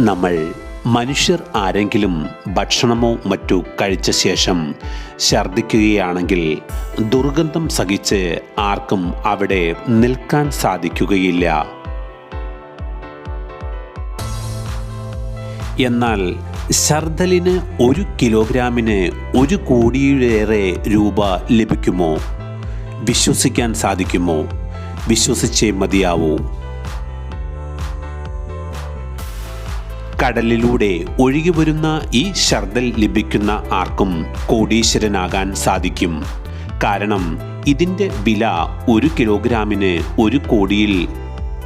നമ്മൾ മനുഷ്യർ ആരെങ്കിലും ഭക്ഷണമോ മറ്റു കഴിച്ച ശേഷം ഛർദ്ദിക്കുകയാണെങ്കിൽ ദുർഗന്ധം സഹിച്ച് ആർക്കും അവിടെ നിൽക്കാൻ സാധിക്കുകയില്ല. എന്നാൽ ശർദലിന് ഒരു കിലോഗ്രാമിന് ഒരു കോടിയിലേറെ രൂപ ലഭിക്കുമോ? വിശ്വസിക്കാൻ സാധിക്കുമോ? വിശ്വസിച്ചേ മതിയാവൂ. കടലിലൂടെ ഒഴുകി വരുന്ന ഈ ശർദൽ ലഭിക്കുന്ന ആർക്കും കോടീശ്വരനാകാൻ സാധിക്കും. കാരണം ഇതിന്റെ വില ഒരു കിലോഗ്രാമിന് ഒരു കോടിയിൽ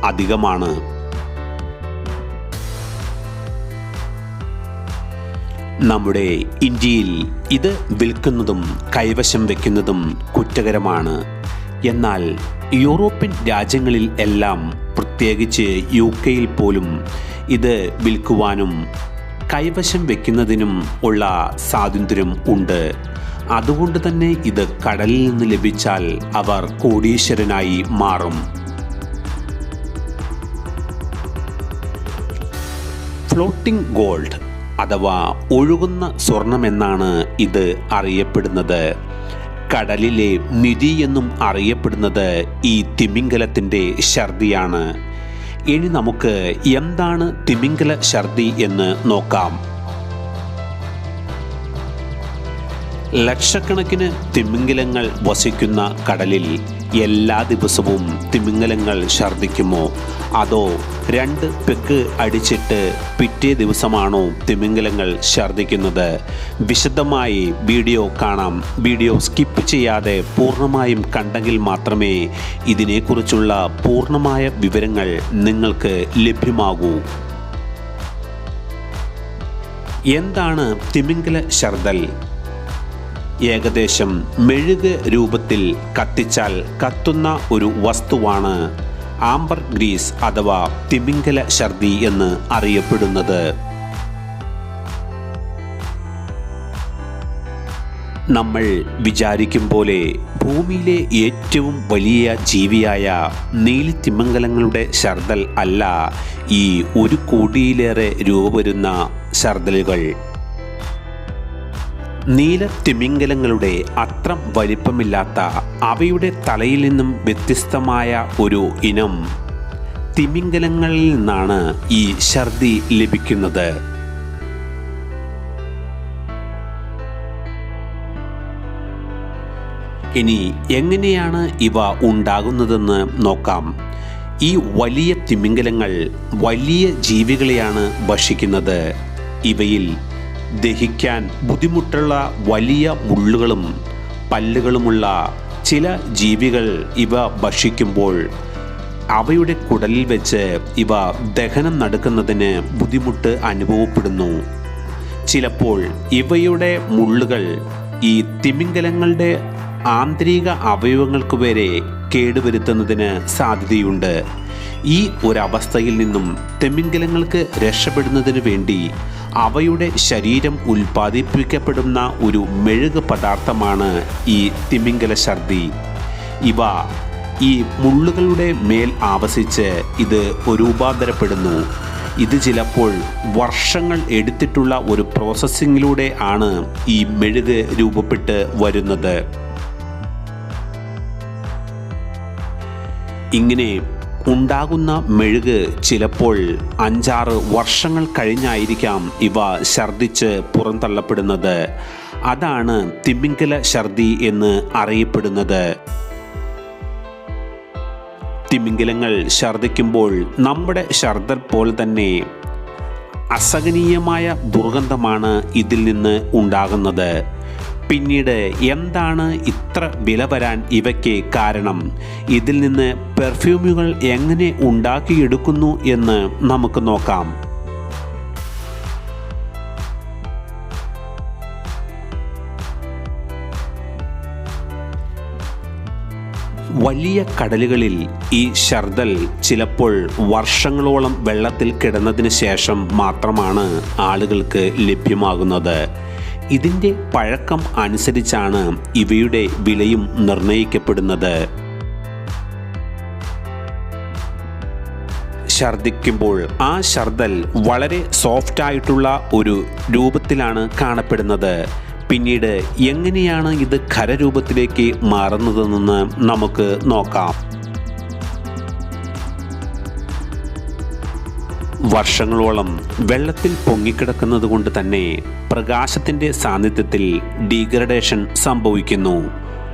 അധികമാണ്. നമ്മുടെ ഇന്ത്യയിൽ ഇത് വിൽക്കുന്നതും കൈവശം വെക്കുന്നതും കുറ്റകരമാണ്. എന്നാൽ യൂറോപ്യൻ രാജ്യങ്ങളിൽ എല്ലാം പ്രത്യേകിച്ച് യു കെയിൽ പോലും ഇത് വിൽക്കുവാനും കൈവശം വെക്കുന്നതിനും ഉള്ള സ്വാതന്ത്ര്യം ഉണ്ട്. അതുകൊണ്ട് തന്നെ ഇത് കടലിൽ നിന്ന് ലഭിച്ചാൽ അവർ കോടീശ്വരനായി മാറും. ഫ്ലോട്ടിംഗ് ഗോൾഡ് അഥവാ ഒഴുകുന്ന സ്വർണമെന്നാണ് ഇത് അറിയപ്പെടുന്നത്. കടലിലെ നിധി എന്നും അറിയപ്പെടുന്നത് ഈ തിമിംഗലത്തിന്റെ ഛർദിയാണ്. ഇനി നമുക്ക് എന്താണ് തിമിംഗല ഛർദി എന്ന് നോക്കാം. ലക്ഷക്കണക്കിന് തിമിംഗലങ്ങൾ വസിക്കുന്ന കടലിൽ എല്ലാ ദിവസവും തിമിംഗലങ്ങൾ ഛർദ്ദിക്കുമോ? അതോ രണ്ട് പെക്ക് അടിച്ചിട്ട് പിറ്റേ ദിവസമാണോ തിമിംഗലങ്ങൾ ഛർദ്ദിക്കുന്നത്? വിശദമായി വീഡിയോ കാണാം. വീഡിയോ സ്കിപ്പ് ചെയ്യാതെ പൂർണമായും കണ്ടെങ്കിൽ മാത്രമേ ഇതിനെക്കുറിച്ചുള്ള പൂർണമായ വിവരങ്ങൾ നിങ്ങൾക്ക് ലഭ്യമാകൂ. എന്താണ് തിമിംഗല ഛർദൽ ഏകദേശം മെഴുക് രൂപത്തിൽ കത്തിച്ചാൽ കത്തുന്ന ഒരു വസ്തുവാണ് ആംബർ ഗ്രീസ് അഥവാ തിമിംഗല ഛർദി എന്ന് അറിയപ്പെടുന്നത്. നമ്മൾ വിചാരിക്കും പോലെ ഭൂമിയിലെ ഏറ്റവും വലിയ ജീവിയായ നീലിത്തിമംഗലങ്ങളുടെ ശർദൽ അല്ല ഈ ഒരു കോടിയിലേറെ രൂപ വരുന്ന ഛർദലുകൾ. നീല തിമിംഗലങ്ങളുടെ അത്രം വലിപ്പമില്ലാത്ത അവയുടെ തലയിൽ നിന്നും വ്യത്യസ്തമായ ഒരു ഇനം തിമിംഗലങ്ങളിൽ നിന്നാണ് ഈ ഛർദി ലഭിക്കുന്നത്. ഇനി എങ്ങനെയാണ് ഇവ ഉണ്ടാകുന്നതെന്ന് നോക്കാം. ഈ വലിയ തിമിംഗലങ്ങൾ വലിയ ജീവികളെയാണ് ഭക്ഷിക്കുന്നത്. ഇവയിൽ ദഹിക്കാൻ ബുദ്ധിമുട്ടുള്ള വലിയ മുള്ളുകളും പല്ലുകളുമുള്ള ചില ജീവികൾ ഇവ ഭക്ഷിക്കുമ്പോൾ അവയുടെ കുടലിൽ വെച്ച് ഇവ ദഹനം നടക്കുന്നതിന് ബുദ്ധിമുട്ട് അനുഭവപ്പെടുന്നു. ചിലപ്പോൾ ഇവയുടെ മുള്ളുകൾ ഈ തിമിംഗലങ്ങളുടെ ആന്തരിക അവയവങ്ങൾക്ക് വരെ കേടുവരുത്തുന്നതിന് സാധ്യതയുണ്ട്. ഈ ഒരവസ്ഥയിൽ നിന്നും തിമിംഗലങ്ങൾക്ക് രക്ഷപ്പെടുന്നതിന് വേണ്ടി അവയുടെ ശരീരം ഉൽപ്പാദിപ്പിക്കപ്പെടുന്ന ഒരു മെഴുക് പദാർത്ഥമാണ് ഈ തിമിംഗല ഛർദി. ഇവ ഈ മുള്ളുകളുടെ മേൽ ആവസിച്ച് ഇത് രൂപാന്തരപ്പെടുന്നു. ഇത് ചിലപ്പോൾ വർഷങ്ങൾ എടുത്തിട്ടുള്ള ഒരു പ്രോസസ്സിങ്ങിലൂടെ ആണ് ഈ മെഴുക് രൂപപ്പെട്ട് വരുന്നത്. ഇങ്ങനെ ഉണ്ടാകുന്ന മെഴുക് ചിലപ്പോൾ അഞ്ചാറ് വർഷങ്ങൾ കഴിഞ്ഞായിരിക്കാം ഇവ ഛർദിച്ച് പുറന്തള്ളപ്പെടുന്നത്. അതാണ് തിമിംഗല ഛർദി എന്ന് അറിയപ്പെടുന്നത്. തിമിംഗലങ്ങൾ ഛർദിക്കുമ്പോൾ നമ്മുടെ ഛർദൽ പോലെ തന്നെ അസഹനീയമായ ദുർഗന്ധമാണ് ഇതിൽ നിന്ന് ഉണ്ടാകുന്നത്. പിന്നീട് എന്താണ് ഇത്ര വില വരാൻ ഇവയ്ക്ക് കാരണം? ഇതിൽ നിന്ന് പെർഫ്യൂമുകൾ എങ്ങനെ ഉണ്ടാക്കിയെടുക്കുന്നു എന്ന് നമുക്ക് നോക്കാം. വലിയ കടലുകളിൽ ഈ ഷർദൽ ചിലപ്പോൾ വർഷങ്ങളോളം വെള്ളത്തിൽ കിടന്നതിന് ശേഷം മാത്രമാണ് ആളുകൾക്ക് ലഭ്യമാകുന്നത്. ഇതിന്റെ പഴക്കം അനുസരിച്ചാണ് ഇവയുടെ വിലയും നിർണയിക്കപ്പെടുന്നത് ഛർദിക്കുമ്പോൾ ആ ഛർദൽ വളരെ സോഫ്റ്റ് ആയിട്ടുള്ള ഒരു രൂപത്തിലാണ് കാണപ്പെടുന്നത്. പിന്നീട് എങ്ങനെയാണ് ഇത് ഖരരൂപത്തിലേക്ക് മാറുന്നതെന്ന് നമുക്ക് നോക്കാം. വർഷങ്ങളോളം വെള്ളത്തിൽ പൊങ്ങിക്കിടക്കുന്നത് കൊണ്ട് തന്നെ പ്രകാശത്തിന്റെ സാന്നിധ്യത്തിൽ ഡീഗ്രഡേഷൻ സംഭവിക്കുന്നു.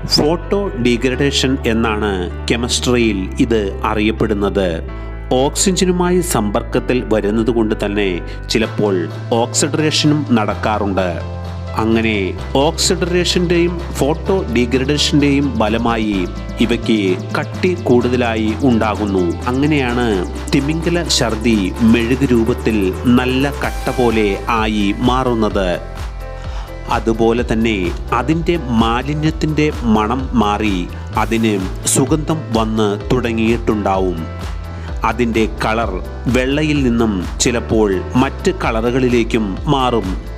ഫോട്ടോ ഡീഗ്രഡേഷൻ എന്നാണ് കെമിസ്ട്രിയിൽ ഇത് അറിയപ്പെടുന്നത്. ഓക്സിജനുമായി സമ്പർക്കത്തിൽ വരുന്നത് കൊണ്ട് തന്നെ ചിലപ്പോൾ ഓക്സിഡറേഷനും നടക്കാറുണ്ട്. അങ്ങനെ ഓക്സിഡറേഷന്റെയും ഫോട്ടോ ഡീഗ്രഡേഷന്റെയും ഫലമായി ഇവയ്ക്ക് കട്ടി കൂടുതലായി ഉണ്ടാകുന്നു. അങ്ങനെയാണ് തിമിംഗല ഛർദി മെഴുക് രൂപത്തിൽ നല്ല കട്ട പോലെ ആയി മാറുന്നത്. അതുപോലെ തന്നെ അതിന്റെ മാലിന്യത്തിന്റെ മണം മാറി അതിന് സുഗന്ധം വന്ന് തുടങ്ങിയിട്ടുണ്ടാവും. അതിന്റെ കളർ വെള്ളയിൽ നിന്നും ചിലപ്പോൾ മറ്റ് കളറുകളിലേക്കും മാറും.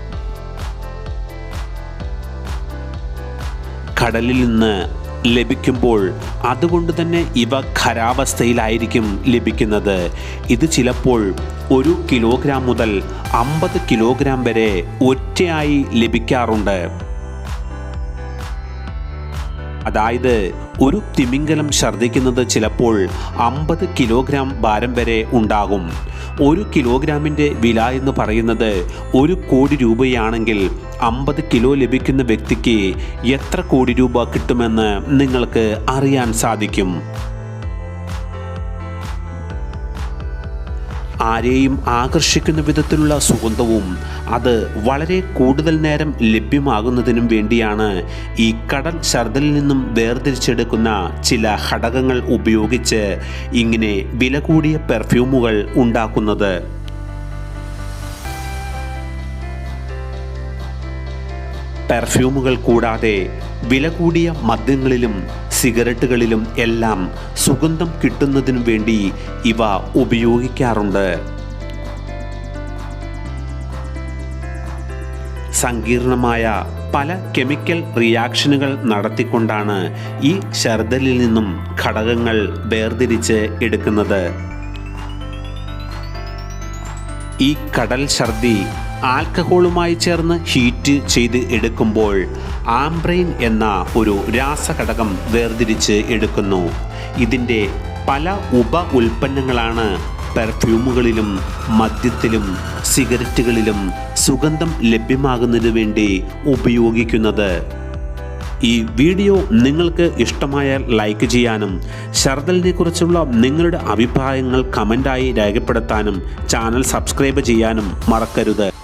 കടലിൽ നിന്ന് ലഭിക്കുമ്പോൾ അതുകൊണ്ട് തന്നെ ഇവ ഖരാവസ്ഥയിലായിരിക്കും ലഭിക്കുന്നത്. ഇത് ചിലപ്പോൾ ഒരു കിലോഗ്രാം മുതൽ അമ്പത് കിലോഗ്രാം വരെ ഒറ്റയായി ലഭിക്കാറുണ്ട്. അതായത് ഒരു തിമിംഗലം ഛർദ്ദിക്കുന്നത് ചിലപ്പോൾ അമ്പത് കിലോഗ്രാം ഭാരം വരെ ഉണ്ടാകും. ഒരു കിലോഗ്രാമിന്റെ വില എന്ന് പറയുന്നത് ഒരു കോടി രൂപയാണെങ്കിൽ അമ്പത് കിലോ ലഭിക്കുന്ന വ്യക്തിക്ക് എത്ര കോടി രൂപ കിട്ടുമെന്ന് നിങ്ങൾക്ക് അറിയാൻ സാധിക്കും. ആരെയും ആകർഷിക്കുന്ന വിധത്തിലുള്ള സുഗന്ധവും അത് വളരെ കൂടുതൽ നേരം ലഭ്യമാകുന്നതിനും വേണ്ടിയാണ് ഈ കടൽ ശർദലിൽ നിന്നും വേർതിരിച്ചെടുക്കുന്ന ചില ഘടകങ്ങൾ ഉപയോഗിച്ച് ഇങ്ങനെ വില കൂടിയ പെർഫ്യൂമുകൾ ഉണ്ടാക്കുന്നത്. പെർഫ്യൂമുകൾ കൂടാതെ വില കൂടിയ മദ്യങ്ങളിലും സിഗരറ്റുകളിലും എല്ലാം സുഗന്ധം കിട്ടുന്നതിനു വേണ്ടി ഇവ ഉപയോഗിക്കാറുണ്ട്. സങ്കീർണമായ പല കെമിക്കൽ റിയാക്ഷനുകൾ നടത്തിക്കൊണ്ടാണ് ഈ ശർദലിൽ നിന്നും ഘടകങ്ങൾ വേർതിരിച്ച് എടുക്കുന്നത്. ഈ കടൽ ഛർദി ആൽക്കഹോളുമായി ചേർന്ന് ഹീറ്റ് ചെയ്ത് എടുക്കുമ്പോൾ ആംബ്രെയിൻ എന്ന ഒരു രാസഘടകം വേർതിരിച്ച് എടുക്കുന്നു. ഇതിന്റെ പല ഉപ ഉൽപ്പന്നങ്ങളാണ് പെർഫ്യൂമുകളിലും മദ്യത്തിലും സിഗരറ്റുകളിലും സുഗന്ധം ലഭ്യമാകുന്നതിന് വേണ്ടി ഉപയോഗിക്കുന്നത്. ഈ വീഡിയോ നിങ്ങൾക്ക് ഇഷ്ടമായാൽ ലൈക്ക് ചെയ്യാനും ഷർദലിനെ കുറിച്ചുള്ള നിങ്ങളുടെ അഭിപ്രായങ്ങൾ കമന്റായി രേഖപ്പെടുത്താനും ചാനൽ സബ്സ്ക്രൈബ് ചെയ്യാനും മറക്കരുത്.